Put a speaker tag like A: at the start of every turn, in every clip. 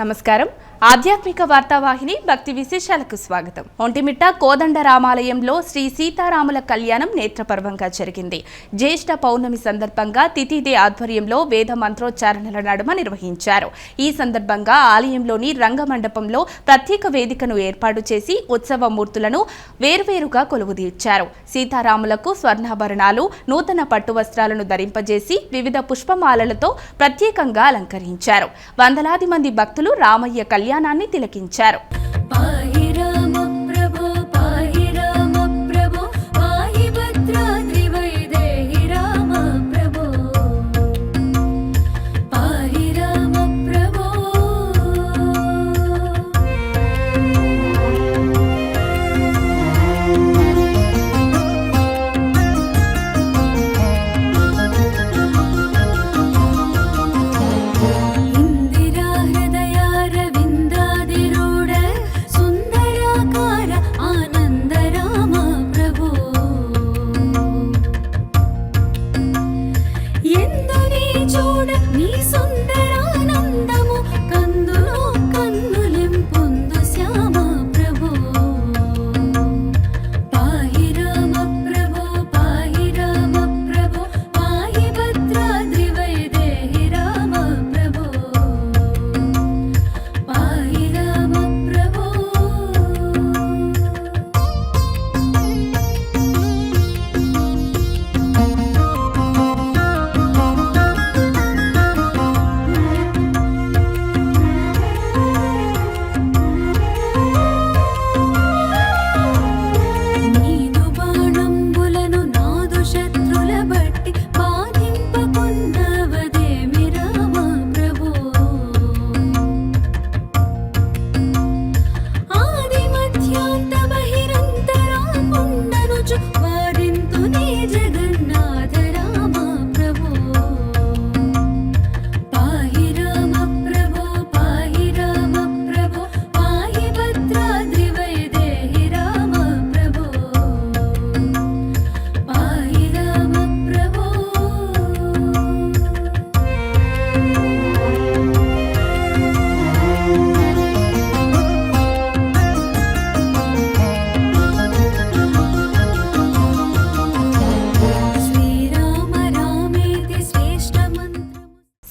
A: నమస్కారం ఆధ్యాత్మిక వార్తావాహిని భక్తి విశేషాలకు స్వాగతం. ఒంటిమిట్ట కోదండ రామాలయంలో శ్రీ సీతారాముల కళ్యాణం నేత్రపర్వంగా జరిగింది. జ్యేష్ఠ పౌర్ణమి సందర్భంగా తిథిదే ఆధ్వర్యంలో వేద మంత్రోచ్చారణల నడుమ నిర్వహించారు. ఈ సందర్భంగా ఆలయంలోని రంగమండపంలో ప్రత్యేక వేదికను ఏర్పాటు చేసి ఉత్సవ మూర్తులను వేర్వేరుగా కొలువుదీర్చారు. సీతారాములకు స్వర్ణాభరణాలు నూతన పట్టు వస్త్రాలను ధరింపజేసి వివిధ పుష్పమాలలతో ప్రత్యేకంగా అలంకరించారు. వందలాది మంది భక్తులు రామయ్య కళ్యాణాన్ని తిలకించారు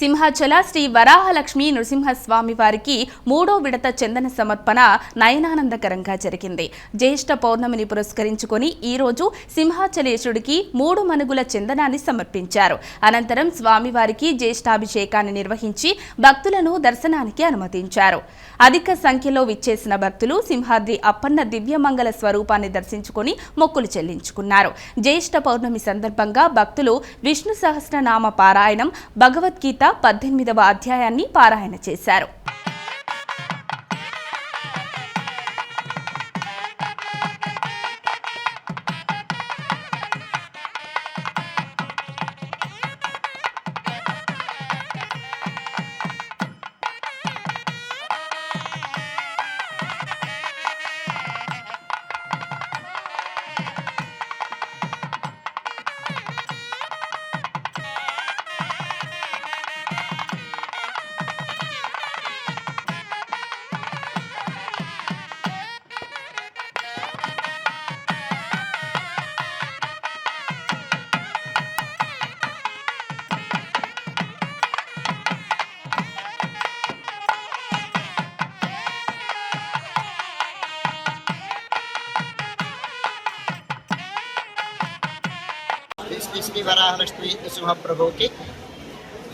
A: సింహాచల శ్రీ వరాహలక్ష్మి నృసింహస్వామి వారికి మూడో విడత చందన సమర్పణ నయనానందకరంగా జరిగింది. జ్యేష్ఠ పౌర్ణమిని పురస్కరించుకొని ఈరోజు సింహాచలేశుడికి మూడు మనుగుల చందనాన్ని సమర్పించారు. అనంతరం స్వామివారికి జ్యేష్ఠాభిషేకాన్ని నిర్వహించి భక్తులను దర్శనానికి అనుమతించారు. అధిక సంఖ్యలో విచ్చేసిన భక్తులు సింహాద్రి అప్పన్న దివ్యమంగళ స్వరూపాన్ని దర్శించుకొని మొక్కులు చెల్లించుకున్నారు. జ్యేష్ఠ పౌర్ణమి సందర్భంగా భక్తులు విష్ణు సహస్రనామ పారాయణం భగవద్గీత పద్దెనిమిదవ అధ్యాయాన్ని పారాయణ చేశారు.
B: వరాహలక్ష్మి నృసింహప్రభువుకి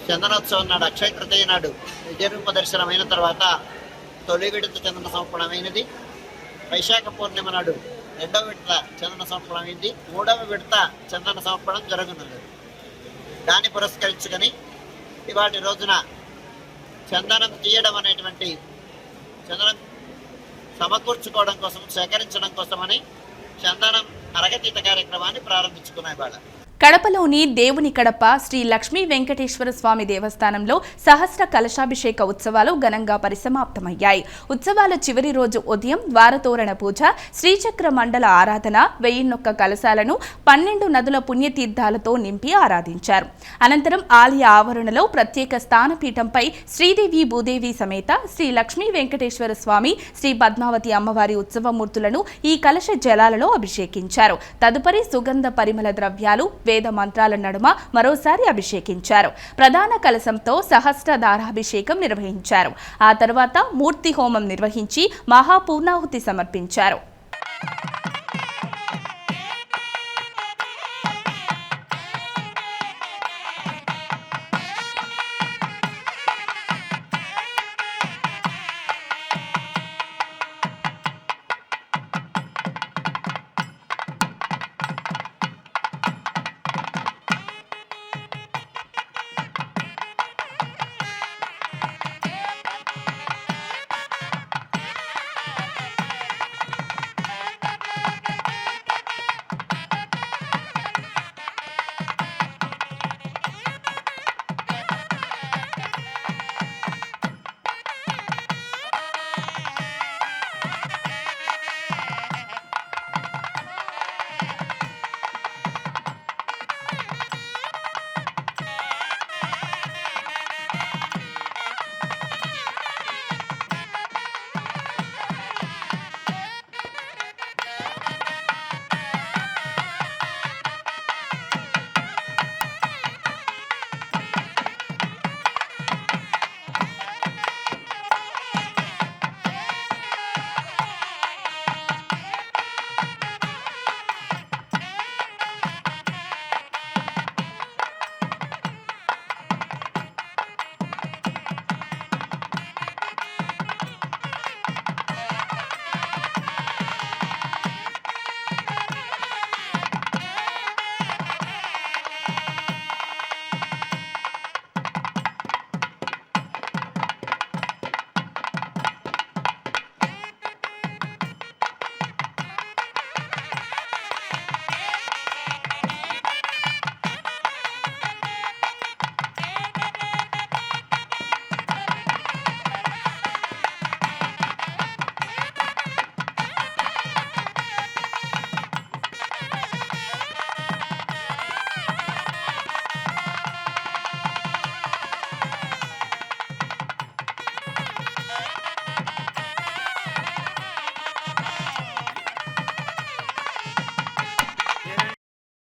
B: చందనోత్సవం నాడు అక్షయ తృతీయ నాడు విజయరూప దర్శనమైన తర్వాత తొలి విడత చందన సమర్పణమైనది. వైశాఖ పూర్ణిమ నాడు రెండవ విడత చందన సమర్పణమైంది. మూడవ విడత చందన సమర్పణం జరగనున్నది. దాన్ని పురస్కరించుకొని ఇవాటి రోజున చందనం తీయడం అనేటువంటి చందనం సమకూర్చుకోవడం కోసం సేకరించడం కోసమని చందనం అరగతీత కార్యక్రమాన్ని ప్రారంభించుకున్నాయి వాళ్ళ
C: కడపలోని దేవుని కడప శ్రీ లక్ష్మీ వెంకటేశ్వర స్వామి దేవస్థానంలో సహస్ర కలశాభిషేక ఉత్సవాలు ఘనంగా పరిసమాప్తమయ్యాయి. ఉత్సవాల చివరి రోజు ఉదయం ద్వారతోరణ పూజ శ్రీచక్ర మండల ఆరాధన వెయ్యిన్నొక్క కలశాలను పన్నెండు నదుల పుణ్యతీర్థాలతో నింపి ఆరాధించారు. అనంతరం ఆలయ ఆవరణలో ప్రత్యేక స్థానపీఠంపై శ్రీదేవి భూదేవి సమేత శ్రీ లక్ష్మీ వెంకటేశ్వర స్వామి శ్రీ పద్మావతి అమ్మవారి ఉత్సవమూర్తులను ఈ కలశ జలాలలో అభిషేకించారు. తదుపరి సుగంధ పరిమళ ద్రవ్యాలు వేద మంత్రాల నడుమ మరోసారి అభిషేకించారు. ప్రధాన కలశంతో సహస్రధారాభిషేకం నిర్వహించారు. ఆ తర్వాత మూర్తి హోమం నిర్వహించి మహాపూర్ణాహుతి సమర్పించారు.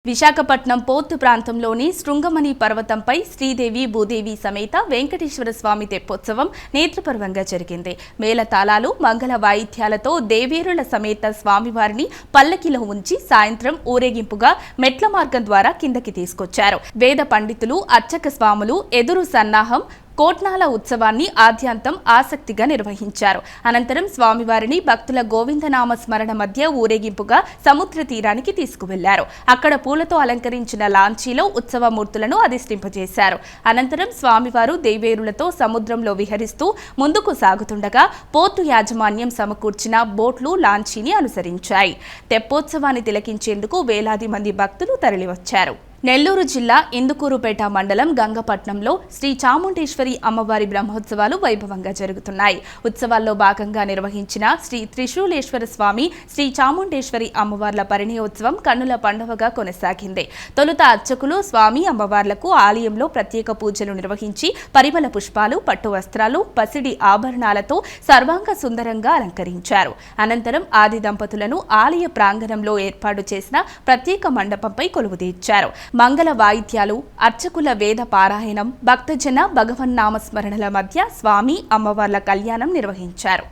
C: విశాఖపట్నం పోర్తు ప్రాంతంలోని శృంగమణి పర్వతంపై శ్రీదేవి భూదేవి సమేత వెంకటేశ్వర స్వామి తెప్పోత్సవం నేత్రపర్వంగా జరిగింది. మేళతాళాలు మంగళ వాయిద్యాలతో దేవేరుల సమేత స్వామివారిని పల్లకిలో ఉంచి సాయంత్రం ఊరేగింపుగా మెట్ల మార్గం ద్వారా కిందకి తీసుకొచ్చారు. వేద పండితులు అర్చక స్వాములు ఎదురు సన్నాహం కోట్నాల ఉత్సవాన్ని ఆద్యాంతం ఆసక్తిగా నిర్వహించారు. అనంతరం స్వామివారిని భక్తుల గోవిందనామ స్మరణ మధ్య ఊరేగింపుగా సముద్ర తీరానికి తీసుకువెళ్ళారు. అక్కడ పూలతో అలంకరించిన లాంచీలో ఉత్సవమూర్తులను అధిష్టింపజేశారు అనంతరం స్వామివారు దేవేరులతో సముద్రంలో విహరిస్తూ ముందుకు సాగుతుండగా పోర్టు యాజమాన్యం సమకూర్చిన బోట్లు లాంచీని అనుసరించాయి. తెప్పోత్సవాన్ని తిలకించేందుకు వేలాది మంది భక్తులు తరలివచ్చారు. నెల్లూరు జిల్లా ఇందుకూరుపేట మండలం గంగపట్నంలో శ్రీ చాముండేశ్వరి అమ్మవారి బ్రహ్మోత్సవాలు వైభవంగా జరుగుతున్నాయి. ఉత్సవాల్లో భాగంగా నిర్వహించిన శ్రీ త్రిశూలేశ్వర స్వామి శ్రీ చాముండేశ్వరి అమ్మవార్ల పరిణయోత్సవం కన్నుల పండుగగా కొనసాగింది. తొలుత అర్చకులు స్వామి అమ్మవార్లకు ఆలయంలో ప్రత్యేక పూజలు నిర్వహించి పరిమళ పుష్పాలు పట్టు వస్త్రాలు పసిడి ఆభరణాలతో సర్వాంగ సుందరంగా అలంకరించారు. అనంతరం ఆది దంపతులను ఆలయ ప్రాంగణంలో ఏర్పాటు చేసిన ప్రత్యేక మండపంపై కొలువుదీర్చారు. మంగళ వాయిద్యాలు అర్చకుల వేద పారాయణం భక్తజన భగవన్నామస్మరణల మధ్య స్వామి అమ్మవార్ల కళ్యాణం నిర్వహించారు.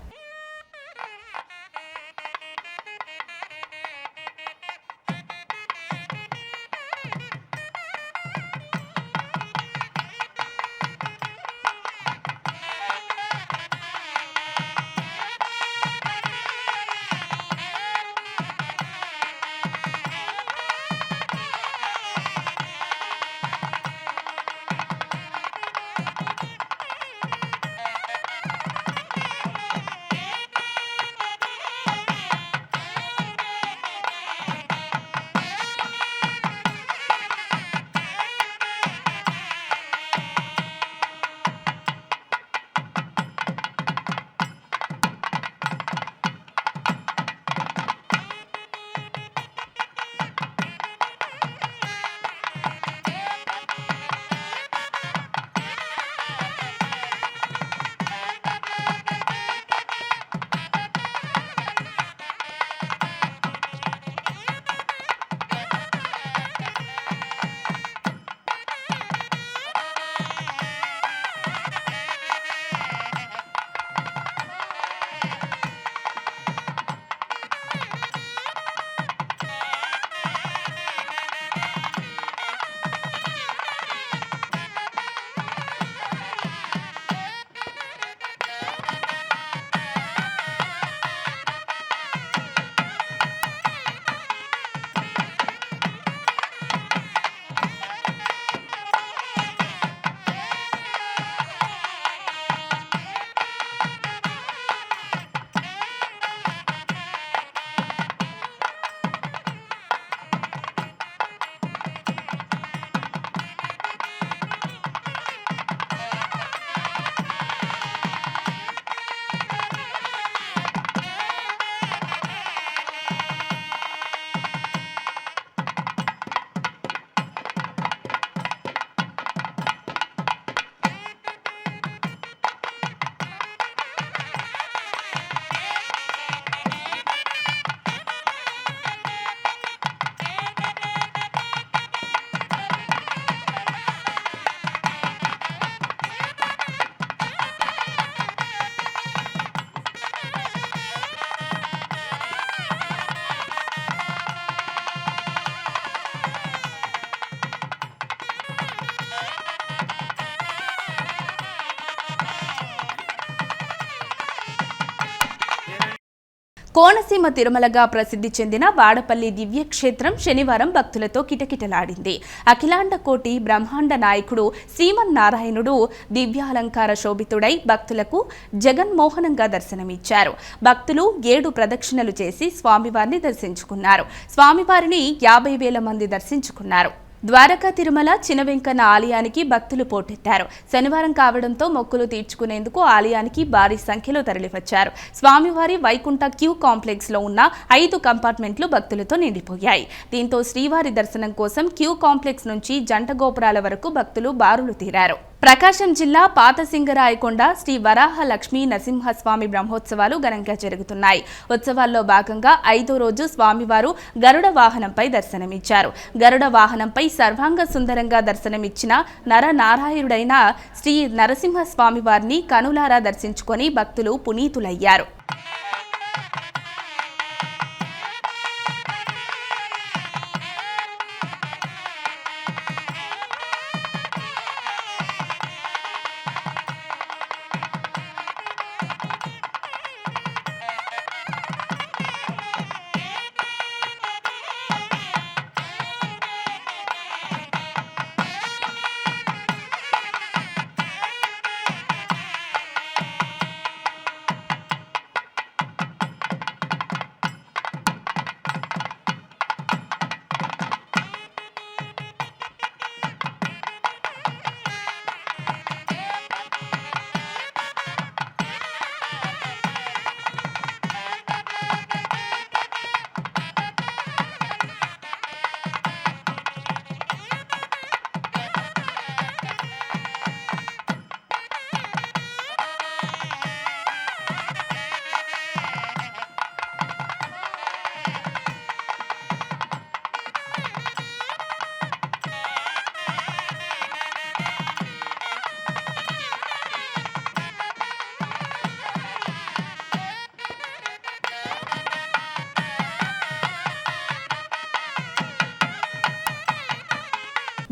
C: కోనసీమ తిరుమలగా ప్రసిద్ధి చెందిన వాడపల్లి దివ్యక్షేత్రం శనివారం భక్తులతో కిటకిటలాడింది. అఖిలాండ కోటి బ్రహ్మాండ నాయకుడు శ్రీమన్నారాయణుడు దివ్యాలంకార శోభితుడై భక్తులకు జగన్మోహనంగా దర్శనమిచ్చారు. భక్తులు ఏడు ప్రదక్షిణలు చేసి స్వామివారిని దర్శించుకున్నారు. స్వామివారిని యాభై వేల మంది దర్శించుకున్నారు. ద్వారకా తిరుమల చినవెంకన్న ఆలయానికి భక్తులు పోటెత్తారు. శనివారం కావడంతో మొక్కులు తీర్చుకునేందుకు ఆలయానికి భారీ సంఖ్యలో తరలివచ్చారు. స్వామివారి వైకుంఠ క్యూ కాంప్లెక్స్లో ఉన్న ఐదు కంపార్ట్మెంట్లు భక్తులతో నిండిపోయాయి. దీంతో శ్రీవారి దర్శనం కోసం క్యూ కాంప్లెక్స్ నుంచి జంట గోపురాల వరకు భక్తులు బారులు తీరారు. ప్రకాశం జిల్లా పాత సింగరాయకొండ శ్రీ వరాహ లక్ష్మీ నరసింహస్వామి బ్రహ్మోత్సవాలు ఘనంగా జరుగుతున్నాయి. ఉత్సవాల్లో భాగంగా ఐదో రోజు స్వామివారు గరుడ వాహనంపై దర్శనమిచ్చారు. గరుడ వాహనంపై సర్వాంగ సుందరంగా దర్శనమిచ్చిన నరనారాయణుడైన శ్రీ నరసింహస్వామి వారిని కనులారా దర్శించుకొని భక్తులు పునీతులయ్యారు.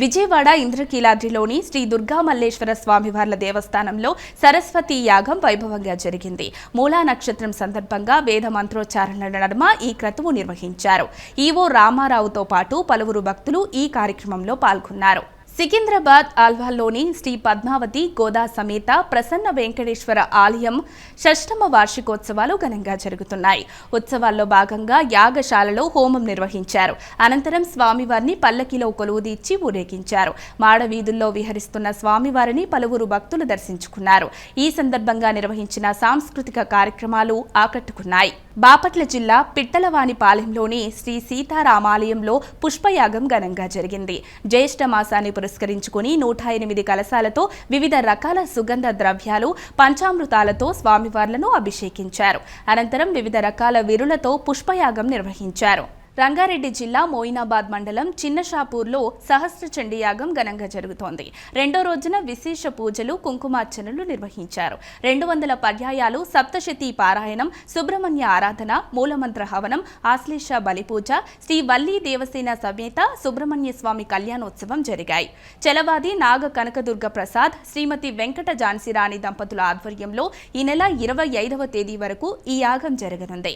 C: విజయవాడ ఇంద్రకీలాద్రిలోని శ్రీ దుర్గా మల్లేశ్వర స్వామివార్ల దేవస్థానంలో సరస్వతి యాగం వైభవంగా జరిగింది. మూలా నక్షత్రం సందర్భంగా వేద మంత్రోచ్చారణల నడుమ ఈ క్రతువు నిర్వహించారు. ఈవో రామారావుతో పాటు పలువురు భక్తులు ఈ కార్యక్రమంలో పాల్గొన్నారు. సికింద్రాబాద్ ఆల్వాల్లోని శ్రీ పద్మావతి గోదా సమేత ప్రసన్న వెంకటేశ్వర ఆలయం షష్టమ వార్షికోత్సవాలు ఘనంగా జరుగుతున్నాయి. ఉత్సవాల్లో భాగంగా యాగశాలలో హోమం నిర్వహించారు. అనంతరం స్వామివారిని పల్లకిలో కొలువుదీర్చి ఊరేగించారు. మాడవీధుల్లో విహరిస్తున్న స్వామివారిని పలువురు భక్తులు దర్శించుకున్నారు. ఈ సందర్భంగా నిర్వహించిన సాంస్కృతిక కార్యక్రమాలు ఆకట్టుకున్నాయి. బాపట్ల జిల్లా పిట్టలవానిపాలెంలోని శ్రీ సీతారామాలయంలో పుష్పయాగం ఘనంగా జరిగింది. జ్యేష్ఠ మాసాన్ని పురస్కరించుకుని నూట ఎనిమిది కలశాలతో వివిధ రకాల సుగంధ ద్రవ్యాలు పంచామృతాలతో స్వామివార్లను అభిషేకించారు. అనంతరం వివిధ రకాల విరులతో పుష్పయాగం నిర్వహించారు. రంగారెడ్డి జిల్లా మోయినాబాద్ మండలం చిన్నషాపూర్లో సహస్ర చండీయాగం ఘనంగా జరుగుతోంది. రెండో రోజున విశేష పూజలు కుంకుమార్చనలు నిర్వహించారు. రెండు వందల పర్యాయాలు సప్తశతి పారాయణం సుబ్రహ్మణ్య ఆరాధన మూలమంత్ర హవనం ఆశ్లేష బలిపూజ శ్రీ వల్లీ దేవసేన సమేత సుబ్రహ్మణ్య స్వామి కళ్యాణోత్సవం జరిగాయి. చలవాది నాగ కనకదుర్గ ప్రసాద్ శ్రీమతి వెంకట ఝాన్సీరాణి దంపతుల ఆధ్వర్యంలో ఈ నెల ఇరవై ఐదవ తేదీ వరకు ఈ యాగం జరగనుంది.